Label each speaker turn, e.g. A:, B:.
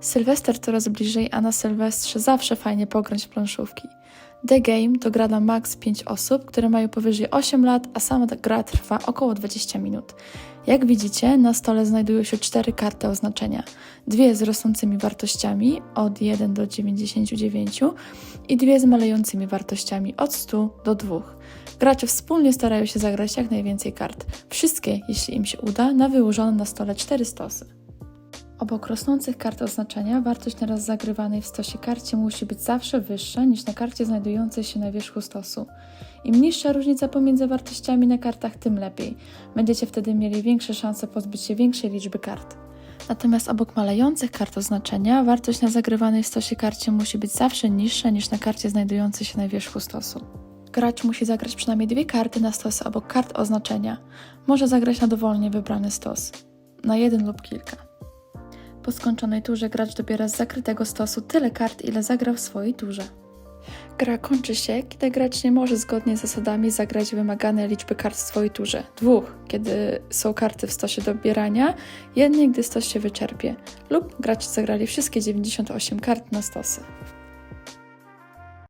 A: Sylwester coraz bliżej, a na Sylwestrze zawsze fajnie pograć w planszówki. The Game to gra na max 5 osób, które mają powyżej 8 lat, a sama gra trwa około 20 minut. Jak widzicie, na stole znajdują się cztery karty oznaczenia. Dwie z rosnącymi wartościami od 1 do 99 i dwie z malejącymi wartościami od 100 do 2. Gracze wspólnie starają się zagrać jak najwięcej kart. Wszystkie, jeśli im się uda, na wyłożone na stole 4 stosy. Obok rosnących kart oznaczenia, wartość naraz zagrywanej w stosie karcie musi być zawsze wyższa niż na karcie znajdującej się na wierzchu stosu. Im niższa różnica pomiędzy wartościami na kartach, tym lepiej. Będziecie wtedy mieli większe szanse pozbyć się większej liczby kart. Natomiast obok malejących kart oznaczenia, wartość na zagrywanej w stosie karcie musi być zawsze niższa niż na karcie znajdującej się na wierzchu stosu. Gracz musi zagrać przynajmniej dwie karty na stosy obok kart oznaczenia. Może zagrać na dowolnie wybrany stos. Na jeden lub kilka. Po skończonej turze gracz dobiera z zakrytego stosu tyle kart, ile zagrał w swojej turze. Gra kończy się, kiedy gracz nie może zgodnie z zasadami zagrać wymagane liczby kart w swojej turze. Dwóch, kiedy są karty w stosie dobierania, jednej, gdy stos się wyczerpie. Lub gracze zagrali wszystkie 98 kart na stosy.